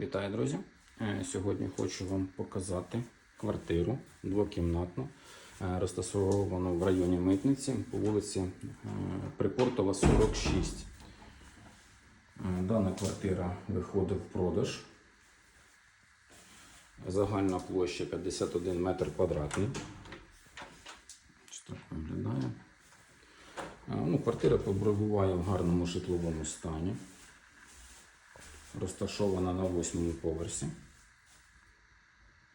Вітаю, друзі! Е, Сьогодні хочу вам показати квартиру двокімнатну, е, розташовану в районі Митниці по вулиці е, Припортова, 46. Е, Дана квартира виходить в продаж. Загальна площа 51 метр квадратний. Так виглядає. Ну, квартира перебуває в гарному житловому стані розташована на восьмому поверсі.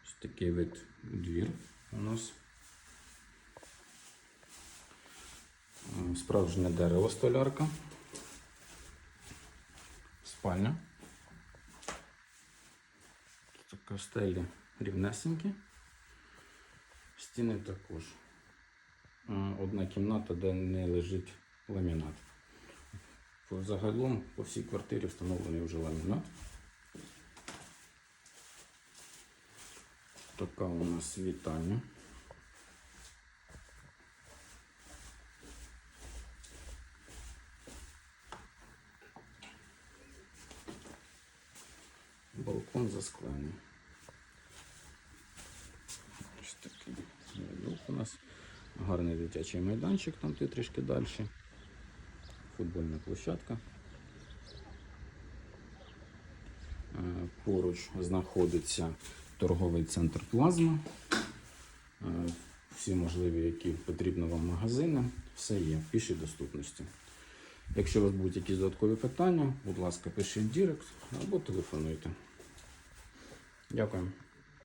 Ось такий вид двір у нас. Справжнє дерево столярка. Спальня. Тут така стелі рівнесенькі. Стіни також. Одна кімната, де не лежить ламінат. Загалом по всій квартирі встановлений вже ламінат. Така у нас вітальня. Балкон засклений. Ось такий у нас. Гарний дитячий майданчик, там ти трішки далі футбольна площадка. Е, Поруч знаходиться торговий центр Плазма. Е, Всі можливі, які потрібно вам магазини, все є в пішій доступності. Якщо у вас будуть якісь додаткові питання, будь ласка, пишіть в Дірект або телефонуйте. Дякую.